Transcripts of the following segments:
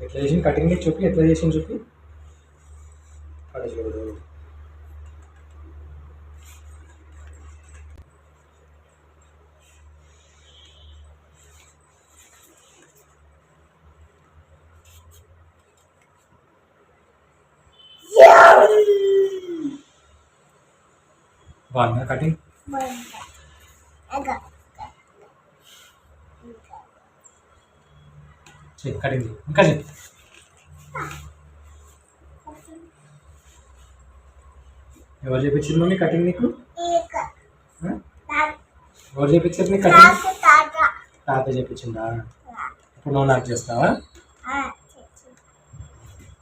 ఎట్లా చేసింది కటింగ్ చూపి ఎట్లా చేసింది చూపి అక్కడ చూడు బాగుందా కటింగ్ చెయ్యి కటింగ్ చెయ్యి ఇంకా చెయ్యి. ఎవరు చేపించారు మమ్మీ కటింగ్ నీకు? ఎవరు చేపించారు నీకు కటింగ్? తాత చేపించిందా? ఇప్పుడు నువ్వు నాకు చేస్తావా?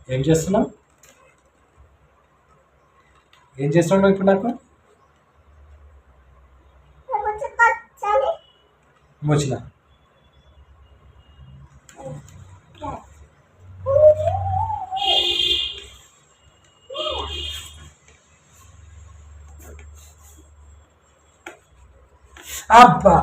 ఏం చేస్తున్నావు? ఏం చేస్తున్నావు ఇప్పుడు నాకు? వచ్చిన అబ్బా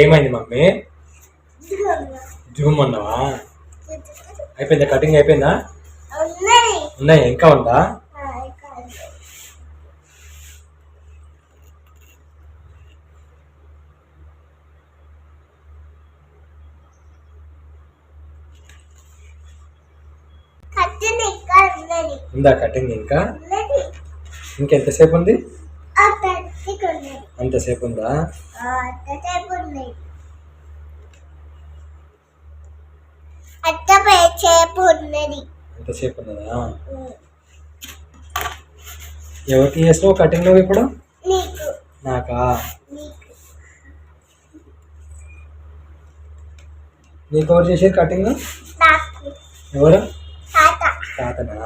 ఏమైంది మమ్మీ? జూమ్ అన్నావా? అయిపోయిందా? కటింగ్ అయిపోయిందా? ఉన్నాయి. ఇంకా ఉందా? ఉందా కటింగ్ ఇంకా? ఇంకెంతసేపు ఉంది? అంతసేపు ఉందా? ఉన్నది అంతసేపు ఉన్నదా? ఎవరికి చేస్తావు కటింగ్ నువ్వు ఇప్పుడు? నీకు? నాకా ఎవరు చేసేది కటింగ్ ఎవరు? తాత. తాతనా?